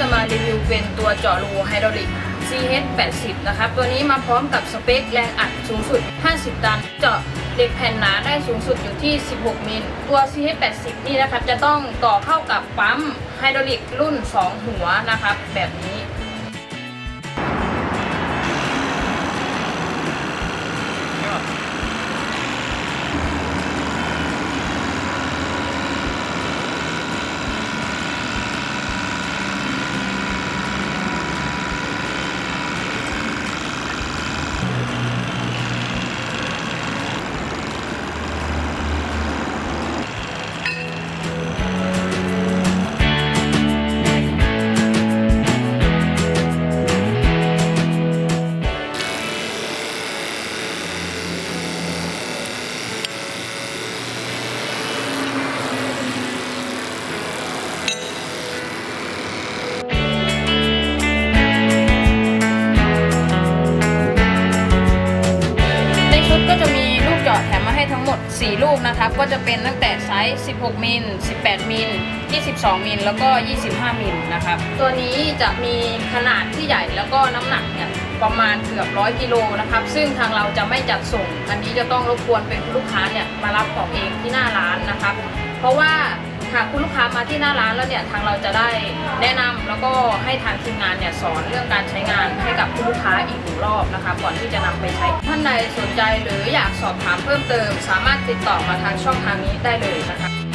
จะมารีวิวเป็นตัวเจาะรูไฮดรอลิก CH 80 นะครับ ตัวนี้มาพร้อมกับสเปคแรงอัดสูงสุด 50 ตัน เจาะเหล็กแผ่นหนาได้สูงสุดอยู่ที่ 16 มิล ตัว CH 80 นี่นะครับ จะต้องต่อเข้ากับปั๊มไฮดรอลิกรุ่น 2 หัวนะครับ แบบนี้ ทั้งหมด 4 ลูกนะครับ ก็จะเป็นตั้งแต่ไซส์ 16 มิล 18 มิล 22 มิล แล้วก็ 25 มิลนะครับ ตัวนี้จะมีขนาดที่ใหญ่แล้วก็น้ำหนักเนี่ยประมาณเกือบ100กิโลนะครับ ซึ่งทางเราจะไม่จัดส่ง อันนี้จะต้องรบกวนเป็นลูกค้าเนี่ยมารับของเองที่หน้าร้านนะครับ เพราะว่า หากคุณลูกค้ามาที่หน้าร้านแล้วเนี่ยทางเราจะได้แนะนำแล้วก็ให้ทางทีมงานเนี่ยสอนเรื่องการใช้งานให้กับคุณลูกค้าอีกหนึ่งรอบนะคะ ก่อนที่จะนำไปใช้ ท่านใดสนใจหรืออยากสอบถามเพิ่มเติม สามารถติดต่อมาทางช่องทางนี้ได้เลยนะคะ